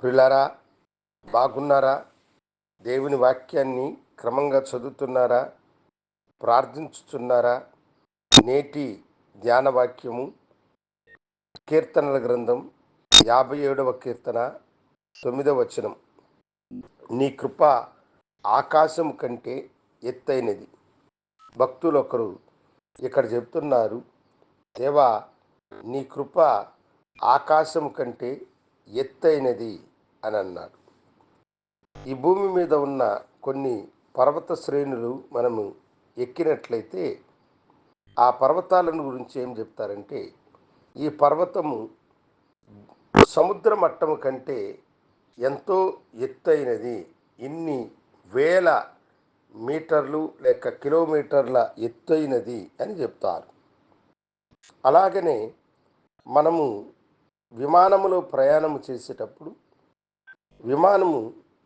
ప్రిలారా బాగున్నారా? దేవుని వాక్యాన్ని క్రమంగా చదువుతున్నారా? ప్రార్థించుతున్నారా? నేటి ధ్యాన వాక్యము కీర్తనల గ్రంథం యాభై ఏడవ కీర్తన తొమ్మిదవ వచనం. నీ కృప ఆకాశం కంటే ఎత్తైనది. భక్తులు ఒకరు ఇక్కడ చెప్తున్నారు దేవా నీ కృప ఆకాశం కంటే ఎత్తైనది అని అన్నాడు ఈ భూమి మీద ఉన్న కొన్ని పర్వత శ్రేణులు మనము ఎక్కినట్లయితే ఆ పర్వతాలను గురించి ఏం చెప్తారంటే ఈ పర్వతము సముద్ర మట్టము కంటే ఎంతో ఎత్తైనది. ఇన్ని వేల మీటర్లు లేక కిలోమీటర్ల ఎత్తైనది అని చెప్తారు. అలాగనే మనము విమానములో ప్రయాణము చేసేటప్పుడు విమానము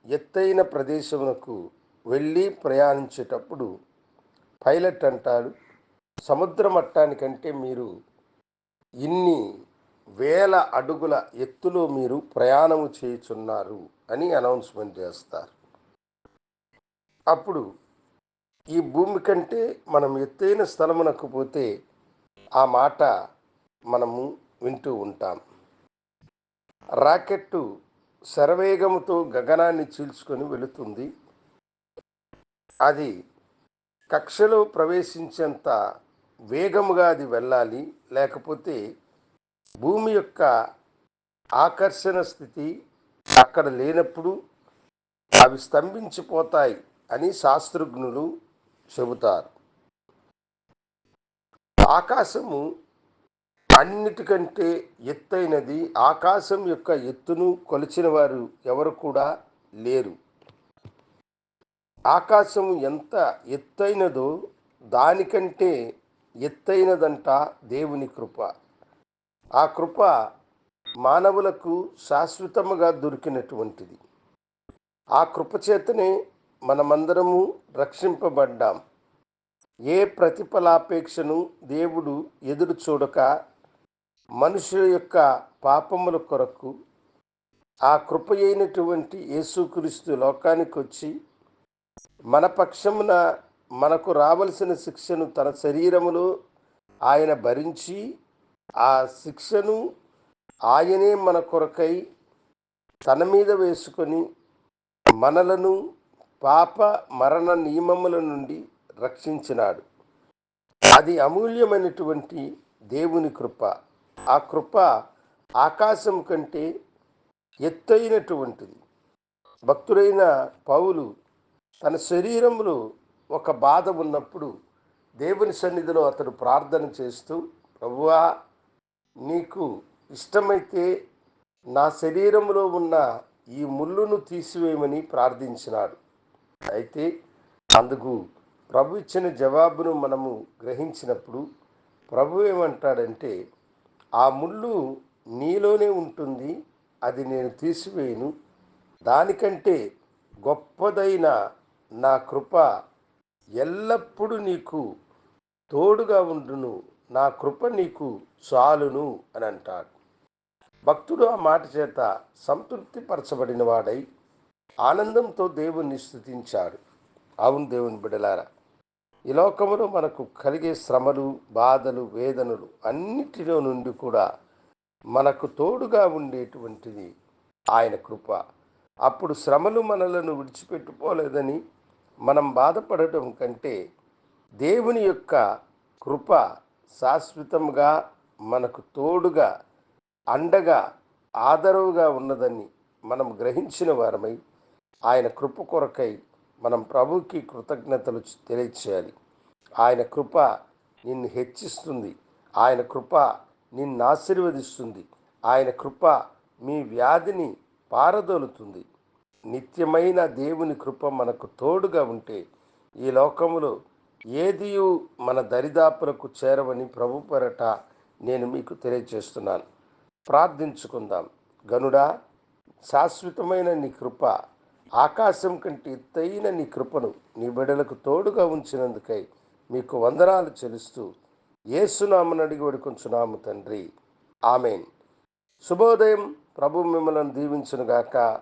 ఎత్తైన ప్రదేశమునకు వెళ్ళి ప్రయాణించేటప్పుడు పైలట్ అంటాడు సముద్ర మట్టానికంటే మీరు ఇన్ని వేల అడుగుల ఎత్తులో మీరు ప్రయాణము చేయుచున్నారు అని అనౌన్స్మెంట్ చేస్తారు. అప్పుడు ఈ భూమి కంటే మనం ఎత్తైన స్థలమునకు పోతే ఆ మాట మనము వింటూ ఉంటాం. రాకెట్టు శరవేగముతో గగనాన్ని చీల్చుకొని వెళుతుంది. అది కక్షలో ప్రవేశించేంత వేగముగా అది వెళ్ళాలి. లేకపోతే భూమి యొక్క ఆకర్షణ స్థితి అక్కడ లేనప్పుడు అవి స్తంభించిపోతాయి అని శాస్త్రజ్ఞులు చెబుతారు. ఆకాశము అన్నిటికంటే ఎత్తైనది ఆకాశం యొక్క ఎత్తును కొలిచిన వారు ఎవరు కూడా లేరు. ఆకాశం ఎంత ఎత్తైనదో దానికంటే ఎత్తైనదంట దేవుని కృప. ఆ కృప మానవులకు శాశ్వతముగా దొరికినటువంటిది. ఆ కృప చేతనే మనమందరము రక్షింపబడ్డాం. ఏ ప్రతిఫలాపేక్షను దేవుడు ఎదురు చూడక మనుషుల యొక్క పాపముల కొరకు ఆ కృప అయినటువంటి యేసుక్రీస్తు లోకానికి వచ్చి మన పక్షమున మనకు రావలసిన శిక్షను తన శరీరములో ఆయన భరించి ఆ శిక్షను ఆయనే మన కొరకై తన మీద వేసుకొని మనలను పాప మరణ నియమముల నుండి రక్షించినాడు. అది అమూల్యమైనటువంటి దేవుని కృప. ఆ కృప ఆకాశం కంటే ఎత్తైనటువంటిది భక్తుడైన పౌలు తన శరీరంలో ఒక బాధ ఉన్నప్పుడు దేవుని సన్నిధిలో అతడు ప్రార్థన చేస్తూ ప్రభువా నీకు ఇష్టమైతే నా శరీరంలో ఉన్న ఈ ముళ్ళును తీసివేయమని ప్రార్థించినాడు. అయితే అందుకు ప్రభు ఇచ్చిన జవాబును మనము గ్రహించినప్పుడు ప్రభు ఏమంటాడంటే ఆ ముళ్ళు నీలోనే ఉంటుంది అది నేను తీసివేయను. దానికంటే గొప్పదైన నా కృప ఎల్లప్పుడూ నీకు తోడుగా ఉండును. నా కృప నీకు చాలును అని అంటాడు. భక్తుడు ఆ మాట చేత సంతృప్తిపరచబడిన వాడై ఆనందంతో దేవుణ్ణి స్థుతించాడు అవును దేవుని బిడలారా ఈ లోకములో మనకు కలిగే శ్రమలు బాధలు వేదనలు అన్నిటిలో నుండి కూడా మనకు తోడుగా ఉండేటువంటిది ఆయన కృప. అప్పుడు శ్రమలు మనలను విడిచిపెట్టుకోలేదని మనం బాధపడటం కంటే దేవుని యొక్క కృప శాశ్వతంగా మనకు తోడుగా అండగా ఆదరవుగా ఉన్నదని మనం గ్రహించిన వారమై ఆయన కృప కొరకై మనం ప్రభుకి కృతజ్ఞతలు తెలియచేయాలి. ఆయన కృప నిన్ను హెచ్చిస్తుంది. ఆయన కృప నిన్ను ఆశీర్వదిస్తుంది. ఆయన కృప మీ వ్యాధిని పారదోలుతుంది. నిత్యమైన దేవుని కృప మనకు తోడుగా ఉంటే ఈ లోకములో ఏది మన దరిదాపులకు చేరవని ప్రభు పెరట నేను మీకు తెలియజేస్తున్నాను ప్రార్థించుకుందాం. గనుడా శాశ్వతమైన నీ కృప ఆకాశం కంటే ఎత్తైన నీ కృపను నీ బిడలకు తోడుగా ఉంచినందుకై మీకు వందనాలు చెల్లిస్తూ ఏసునామని అడిగి వేడుకొంచున్నాము తండ్రి. ఆమెన్. శుభోదయం. ప్రభు మిమ్మల్ని దీవించునుగాక.